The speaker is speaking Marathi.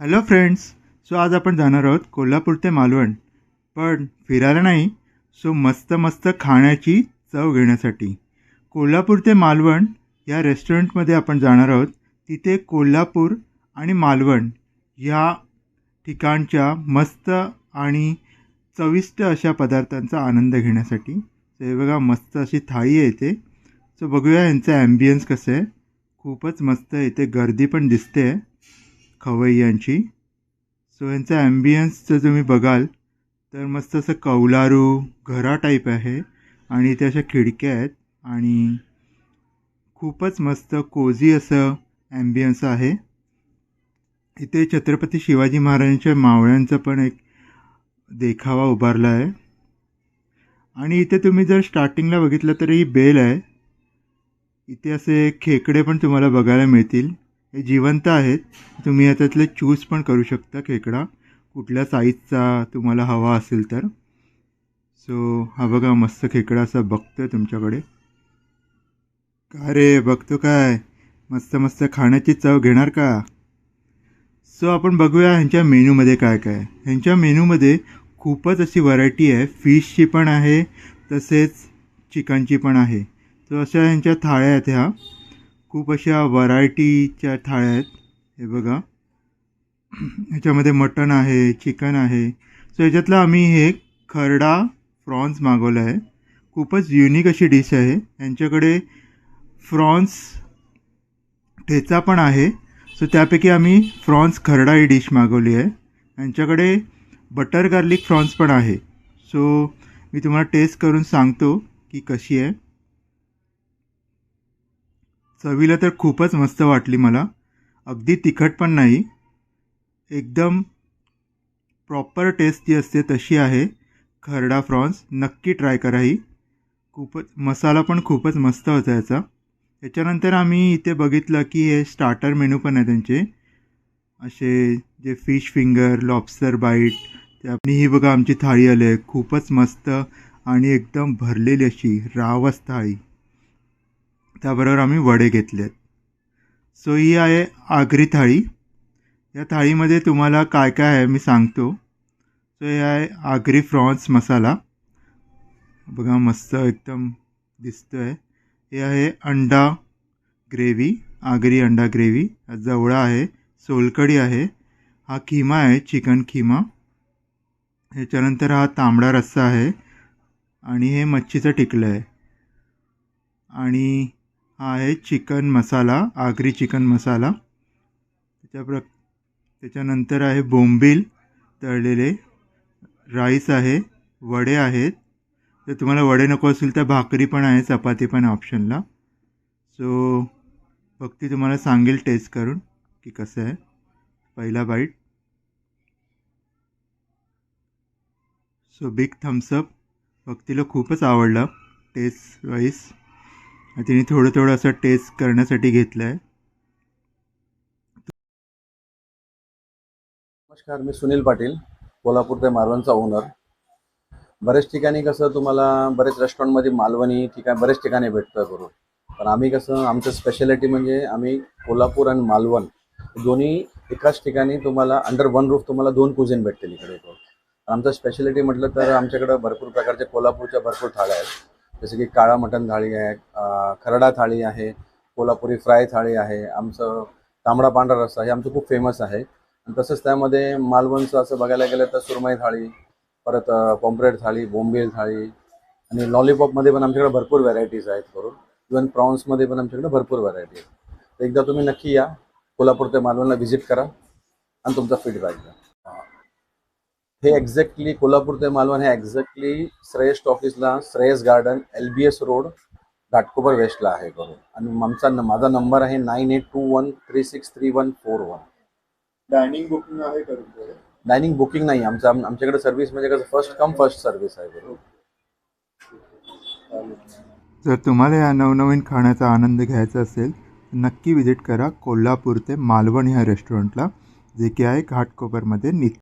हॅलो फ्रेंड्स सो आज आपण जाणार आहोत कोल्हापूर ते मालवण. पण फिरायला नाही सो मस्त मस्त खाण्याची चव घेण्यासाठी. कोल्हापूर ते मालवण या रेस्टॉरंटमध्ये आपण जाणार आहोत. तिथे कोल्हापूर आणि मालवण या ठिकाणच्या मस्त आणि चविष्ट अशा पदार्थांचा आनंद घेण्यासाठी. तर हे बघा मस्त अशी थाळी आहे इथे. सो बघूया यांचं ॲम्बियन्स कसं आहे. खूपच मस्त आहे. इथे गर्दी पण दिसते. आहे खवय्यांची सो यांचा ॲम्बियन्स जर तुम्ही बघाल तर मस्त असं कौलारू घरा टाईप आहे आणि इथे अशा खिडक्या आहेत आणि खूपच मस्त कोझी असं ॲम्बियन्स आहे. इथे छत्रपती शिवाजी महाराजांच्या मावळ्यांचा पण एक देखावा उभारला आहे. आणि इथे तुम्ही जर स्टार्टिंगला बघितलं तर ही बेल आहे. इथे असे खेकडे पण तुम्हाला बघायला मिळतील. हे जिवंत आहेत. तुम्ही याच्यातले चूज पण करू शकता खेकडा. कुठल्या साईजचा तुम्हाला हवा असेल तर. सो हा बघा मस्त खेकडा असा आहे तुमच्याकडे. का रे? बघतो काय? मस्त मस्त खाण्याची चव घेणार का? सो आपण बघूया ह्यांच्या मेनूमध्ये काय काय? ह्यांच्या मेनूमध्ये खूपच अशी व्हरायटी आहे. फिशची पण आहे तसेच चिकनची पण आहे. सो अशा ह्यांच्या थाळ्या आहेत ह्या. खूप अशा व्हरायटीच्या थाळ्या आहेत. हे बघा. ह्याच्यामध्ये मटण आहे चिकन आहे. सो ह्याच्यातलं आम्ही हे खरडा फ्रॉन्स मागवलं आहे. खूपच युनिक अशी डिश आहे. यांच्याकडे फ्रॉन्स ठेचा पण आहे. सो त्यापैकी आम्ही फ्रॉन्स खरडा ही डिश मागवली आहे. यांच्याकडे बटर गार्लिक फ्रॉन्स पण आहे. सो मी तुम्हाला टेस्ट करून सांगतो की कशी आहे. चवीला तर खूपच मस्त वाटली मला. अगदी तिखट पण नाही. एकदम प्रॉपर टेस्ट जी असते तशी आहे. खरडा फ्रॉन्स नक्की ट्राय करा ही. खूपच मसाला पण खूपच मस्त होता याचा. त्याच्यानंतर आम्ही इथे बघितलं की हे स्टार्टर मेनू पण आहे त्यांचे. असे जे फिश फिंगर लॉबस्टर बाईट ते आपली ही बघा आमची थाळी आली आहे. खूपच मस्त आणि एकदम भरलेली अशी रावस थाळी. त्याबरोबर आम्ही वडे घेतले आहेत सो ही आहे आगरी थाळी. या थाळीमध्ये तुम्हाला काय काय आहे मी सांगतो. सो हे आहे आगरी फ्रॉन्स मसाला. बघा मस्त एकदम दिसतो आहे हे आहे अंडा ग्रेव्ही आगरी अंडा ग्रेव्ही. जवळा आहे सोलकडी आहे. हा खिमा आहे चिकन खिमा. ह्याच्यानंतर हा तांबडा रस्सा आहे. आणि हे मच्छीचं टिकलं आहे. आणि हा आहे चिकन मसाला आगरी चिकन मसाला. त्याच्या प्र त्याच्यानंतर आहे बोंबील तळलेले. राईस आहे वडे आहेत. जर तुम्हाला वडे नको असतील तर भाकरी पण आहे चपाती पण ऑप्शनला. सो भक्ती तुम्हाला सांगेल टेस्ट करून की कसं आहे. पहिला bite. So big Thums Up भक्तीला खूपच आवडला. टेस्ट वाईस तिने थोडं थोडं असं टेस्ट करण्यासाठी घेतलं आहे नमस्कार मी सुनील पाटील कोल्हापूर ते मालवणचा ओनर बऱ्याच ठिकाणी कसं तुम्हाला बरेच रेस्टॉरंटमध्ये मालवणी ठिकाण बरेच ठिकाणी भेटतं करून पण आम्ही कसं आमचं स्पेशालिटी म्हणजे आम्ही कोल्हापूर आणि मालवण दोन्ही एकाच ठिकाणी तुम्हाला अंडर वन रूफ तुम्हाला दोन कुझिन भेटतील इकडे. करून आमचं स्पेशालिटी म्हटलं तर आमच्याकडं भरपूर प्रकारचे कोल्हापूरच्या भरपूर थाळ्या आहेत. जसं की काळा मटण थाळी आहे खरडा थाळी आहे कोल्हापुरी फ्राय थाळी आहे आमचं तांबडा पांढरा रस्सा हे आमचं खूप फेमस आहे. आणि तसंच त्यामध्ये मालवणचं असं बघायला गेलं तर सुरमई थाळी परत पॉम्प्रेट थाळी बोंबील थाळी आणि लॉलीपॉपमध्ये पण आमच्याकडे भरपूर व्हरायटीज आहेत करून. इवन प्रॉन्समध्ये पण आमच्याकडे भरपूर व्हरायटी आहेत. एकदा तुम्ही नक्की या कोल्हापूर ते मालवणला व्हिजिट करा आणि तुमचा फीडबॅक द्या. हे एक्झॅक्टली कोल्हापूर ते मालवण हे exactly Shreyas टॉकीजला Shreyas garden L B S road Ghatkopar वेस्टला आहे करून आणि आमचा माझा नंबर आहे nine eight two one three six three one four one dining booking आहे का तुमच्याकडे? डायनिंग बुकिंग नाही आमचं आम- आमच्याकडे सर्व्हिस म्हणजे कसं फर्स्ट कम फर्स्ट सर्व्हिस आहे बरोबर जर तुम्हाला या नवनवीन खाण्याचा आनंद घ्यायचा असेल तर नक्की विजिट करा कोल्हापूर ते मालवण ह्या रेस्टॉरंटला जे की आहे घाटकोपरमध्ये नित